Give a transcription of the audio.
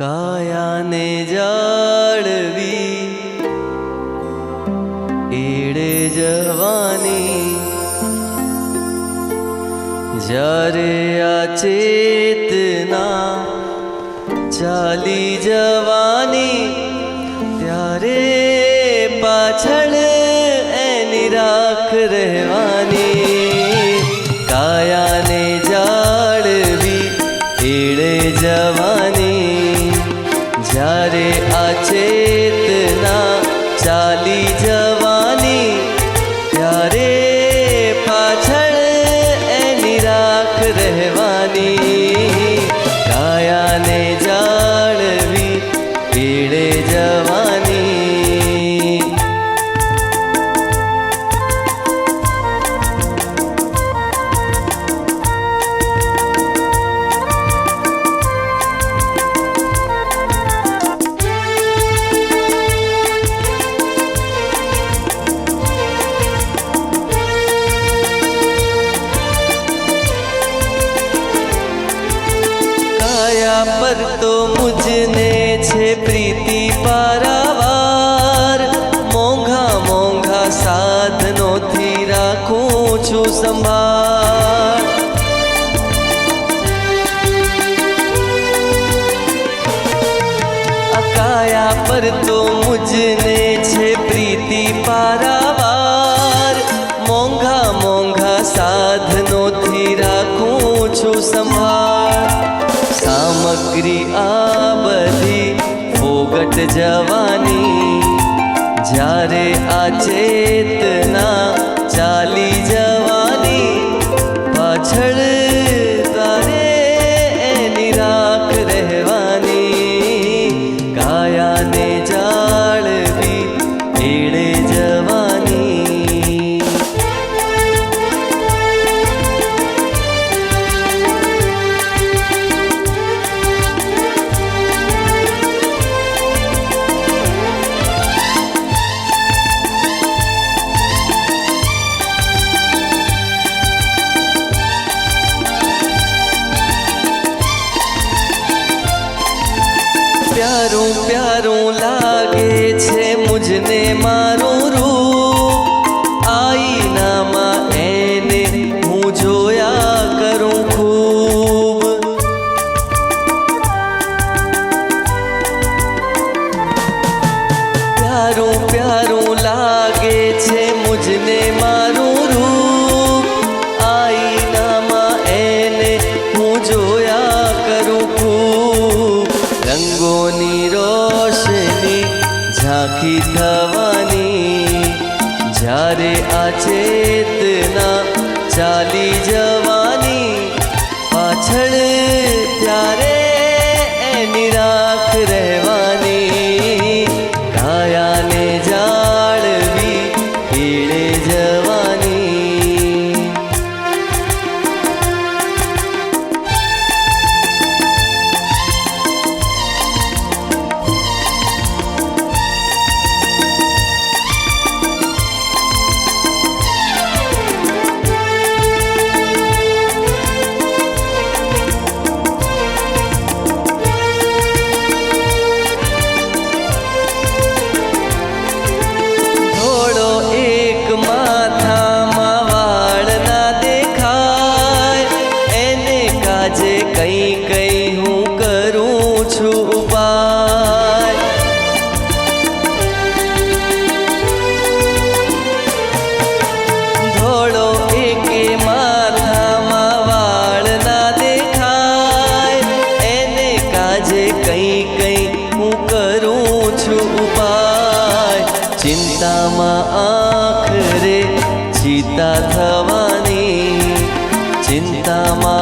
કાયાને જાળવી, એડે જવાની. જ્યારે આ ચેતના ચાલી જવાની, ત્યારે પાછળ એની રાખ રહેવાની. કાયાને ત્યારે પાછળ એની રાખ રહેવાની. કાયાને જાળવી પીડે જવાની પ્રીતિ પારાવાર, મોંઘા મોંઘા સાધનોથી રાખું છું સંભાળ. અકાયા કાયા પર તો મુજને છે પ્રીતિ પારાવાર. જવાની જ્યારે આ ચેતના ચાલી જવાની પાછળ પ્યારું પ્યારું લાગે છે મુજને મારું રૂપ આઈનામાં એને હું જોયા કરું ખૂબ પ્યારું પ્યારું લાગે છે મુજને મારું ઝાંખી થવાની. જ્યારે આ ચેતના ચાલી જવાની આજે કંઈ કંઈ હું કરું છું ઉપાય. ચિંતામાં આખરે ચિતા થવાની. ચિંતામાં